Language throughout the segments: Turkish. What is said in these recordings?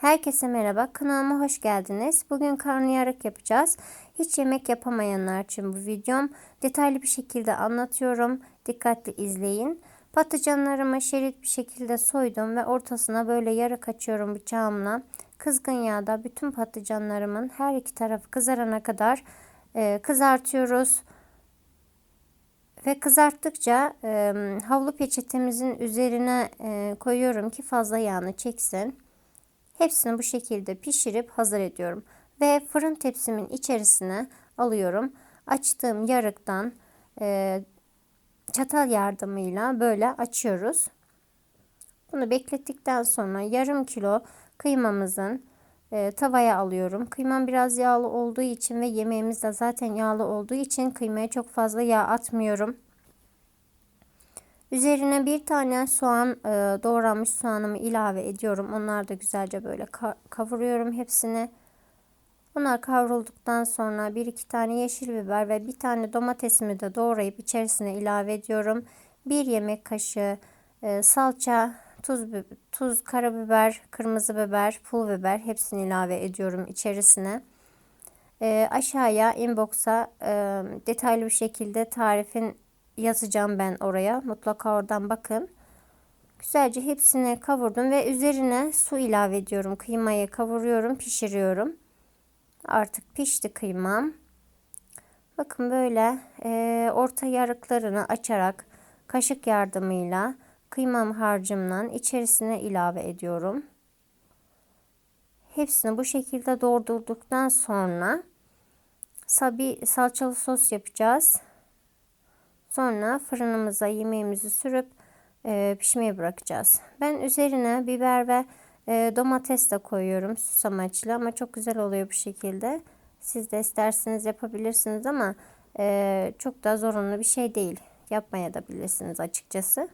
Herkese merhaba, kanalıma hoş geldiniz. Bugün karnıyarık yapacağız. Hiç yemek yapamayanlar için bu videom. Detaylı bir şekilde anlatıyorum. Dikkatli izleyin. Patlıcanlarımı şerit bir şekilde soydum ve ortasına böyle yarık açıyorum bıçağımla. Kızgın yağda bütün patlıcanlarımın her iki tarafı kızarana kadar e, kızartıyoruz. Ve kızarttıkça e, havlu peçetemizin üzerine e, koyuyorum ki fazla yağını çeksin. Hepsini bu şekilde pişirip hazır ediyorum. Ve fırın tepsimin içerisine alıyorum. Açtığım yarıktan e, çatal yardımıyla böyle açıyoruz. Bunu beklettikten sonra yarım kilo kıymamızın e, tavaya alıyorum. Kıymam biraz yağlı olduğu için ve yemeğimiz de zaten yağlı olduğu için kıymaya çok fazla yağ atmıyorum. Üzerine bir tane soğan e, doğranmış soğanımı ilave ediyorum. Onlar da güzelce böyle kavuruyorum hepsini. Bunlar kavrulduktan sonra bir iki tane yeşil biber ve bir tane domatesimi de doğrayıp içerisine ilave ediyorum. Bir yemek kaşığı e, salça, tuz, tuz, karabiber, kırmızı biber, pul biber hepsini ilave ediyorum içerisine. E, aşağıya inbox'a e, detaylı bir şekilde tarifin yazacağım ben oraya. Mutlaka oradan bakın. Güzelce hepsini kavurdum ve üzerine su ilave ediyorum. Kıymayı kavuruyorum, pişiriyorum. Artık pişti kıymam. Bakın böyle e, orta yarıklarını açarak kaşık yardımıyla kıymam harcımla içerisine ilave ediyorum. Hepsini bu şekilde doldurduktan sonra sabi salçalı sos yapacağız. Sonra fırınımıza yemeğimizi sürüp e, pişmeye bırakacağız. Ben üzerine biber ve e, domates de koyuyorum süs amaçlı ama çok güzel oluyor bu şekilde. Siz de isterseniz yapabilirsiniz ama e, çok da zorunlu bir şey değil. Yapmaya da bilirsiniz açıkçası.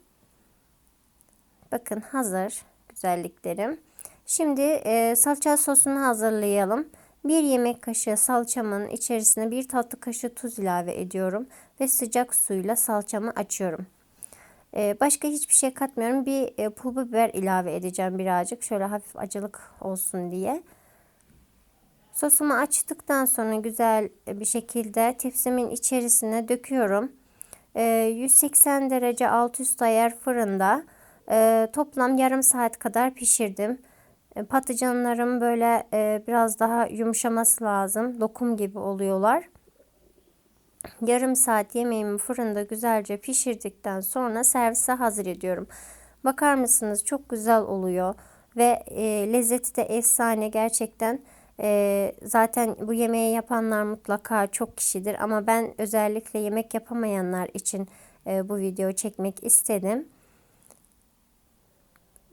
Bakın hazır güzelliklerim. Şimdi e, salça sosunu hazırlayalım. Bir yemek kaşığı salçamın içerisine bir tatlı kaşığı tuz ilave ediyorum ve sıcak suyla salçamı açıyorum. Ee, başka hiçbir şey katmıyorum. Bir e, pul biber ilave edeceğim birazcık. Şöyle hafif acılık olsun diye. Sosumu açtıktan sonra güzel bir şekilde tepsimin içerisine döküyorum. 180 ee, derece alt üst ayar fırında e, toplam yarım saat kadar pişirdim. E, patlıcanlarım böyle biraz daha yumuşaması lazım. Lokum gibi oluyorlar. Yarım saat yemeğimi fırında güzelce pişirdikten sonra servise hazır ediyorum. Bakar mısınız çok güzel oluyor ve e, lezzeti de efsane gerçekten. E, zaten bu yemeği yapanlar mutlaka çok kişidir ama ben özellikle yemek yapamayanlar için e, bu video çekmek istedim.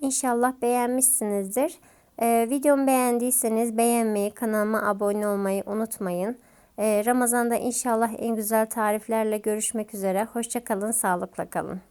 İnşallah beğenmişsinizdir. E, videomu beğendiyseniz beğenmeyi, kanalıma abone olmayı unutmayın. Ee, Ramazan'da inşallah en güzel tariflerle görüşmek üzere. Hoşçakalın, sağlıkla kalın.